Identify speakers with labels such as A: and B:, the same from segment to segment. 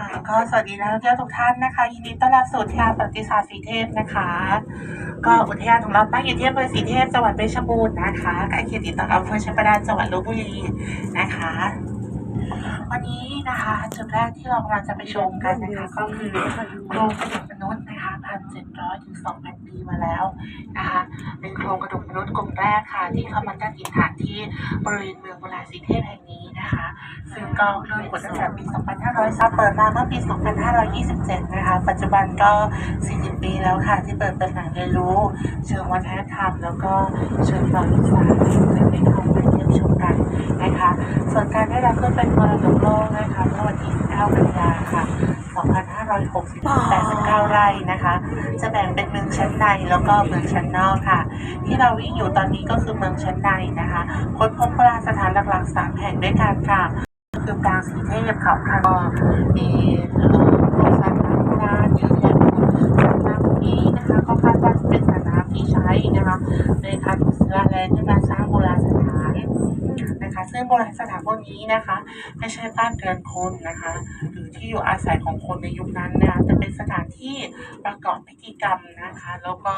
A: ค่ะก็สวัสดีนักท่องเที่ยวทุกท่านนะคะ ยินดีต้อนรับสู่อุทยานประวัติศาสตร์สีเทพนะคะ ก็อุทยานของเราตั้งอยู่ที่อำเภอสีเทพจังหวัดเพชรบูรณ์นะคะใกล้เคียงติดต่อกับอำเภอชัยบาดาลจังหวัดลบบุรีนะคะ วันนี้นะคะจุดแรกที่เรากำลังจะไปชมกันนะคะ ก็คือโครงกระดูกมนุษย์นะคะพันเจ็ดร้อยถึงสองพันปีมาแล้วนะคะเป็นโครงกระดูกมนุษย์กลุ่มแรกค่ะ ที่เข้ามาตั้งถิ่นฐานที่บริเวณเมืองโบราณสีเทพแห่ง ก็เริ่มเปิดตั้งแต่ปี 2500ซับเปิดมาเมื่อปี 2527 นะคะ ปัจจุบันก็ 40 ปีแล้วค่ะ ที่เปิดเป็นแหล่งเรียนรู้ เชิงวัฒนธรรม แล้วก็เชิงประวัติศาสตร์ให้ได้เข้ามาเยี่ยมชมกันนะคะ ส่วนการได้รับเป็นมรดกโลกนะคะเมื่อวันที่ 9 กันยาค่ะ 2560 89ไร่นะคะ จะแบ่งเป็นเมืองชั้นในแล้วก็เมืองชั้นนอกค่ะ ที่เราวิ่งอยู่ตอนนี้ก็คือเมืองชั้นในนะคะ ค้นพบโบราณสถานหลักๆ 3 แห่งด้วยกันค่ะ คือปรางสีเทพเขาค่ะก็มีเอ่อสระน้ำโบราณอยู่ที่สระน้ำนี้นะคะก็คาดว่าจะเป็นสน้ำที่ใช้นะคะในการดูดศิลาแรงในการสร้างโบราณสถานนะคะซึ่งโบราณสถานพวกนี้นะคะ ไม่ใช่บ้านเรือนคนนะคะ หรือที่อยู่อาศัยของคนในยุคนั้นนะคะเป็นสถานที่ประกอบพิธีกรรมนะคะ แล้วก็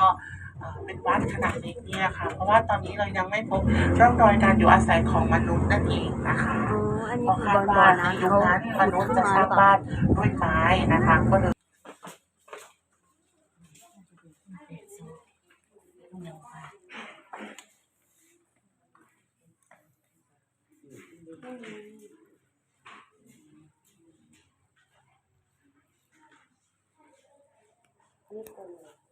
A: เอ่อเป็นวัดขนาดเล็กเนี่ยค่ะเพราะว่าตอนนี้เรายังไม่พบร่องรอยการอยู่อาศัยของมนุษย์นั่นเองนะคะ
B: อัน
A: เพ
B: นี้
A: ราะ
B: คือ
A: คา
B: บอลบอล
A: ใน
B: นะ
A: ยุค
B: เขา
A: นั้นม
B: ขุด
A: นุษย์
B: ขึ้น
A: จะ
B: มา
A: สร้างบ้านด้วยไม้นะคะก็เลย
C: อ่า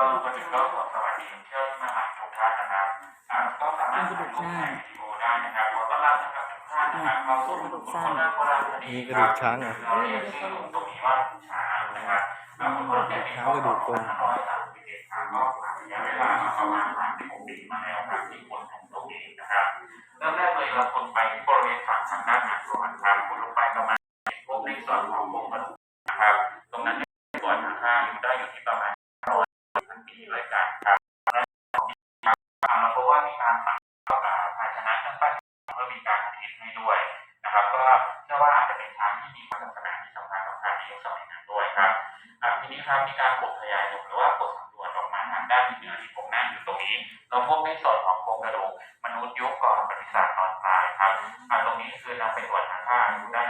C: ก็วันนี้ก็ขอสวัสดีเที่ยวมาใหม่ทุกท่านนะครับอ่าก็สามารถถ่ายรูปถ่ายวิดีโอได้นะครับขอต้อนรับนะครับทุกท่านนะครับเข้าสู่คนละโบราณคดี
D: มีกระดูกช้างเหรอ
C: เราเรียกชื่อตรงนี้ว่าช้างนะครับอ่าคนคนเนี่ยมี
D: ช้างกระดูกกลม
C: ห้าร้อยสามสิบเอ็ดครั้งก็ผ่านระยะเวลามาประมาณสามสิบหกปีมาแล้วครับที่คนของตรงนี้นะครับเริ่มแรกเลยเราคนไปที่บริเวณฝั่งทางด้านหน้าก่อนครับคนลงไปประมาณพบในส่วนของโครงกระดูกนะครับ ตรงนั้นเนี่ยส่วนข้างๆได้อยู่ที่ประมาณ พันปีด้วยกันครับอ่าเพราะว่า มีการฝังอ่าภาชนะเครื่องปั้นเพื่อมีการอุทิศให้ด้วยนะครับ ก็เชื่อว่าอาจจะเป็นช้างที่มีคุณลักษณะที่สำคัญสำคัญในยุคสมัยนั้นด้วยครับทีนี้ครับมีการปลดขยายผลหรือว่าปลดสำรวจออกมาทางด้านเหนือที่ผมนั่งอยู่ตรงนี้เราพบในส่วนของโครงกระดูกมนุษย์ยุคก่อนประวัติศาสตร์ตอนปลายครับตรงนี้คือนำไปตรวจหาค่าอายุได้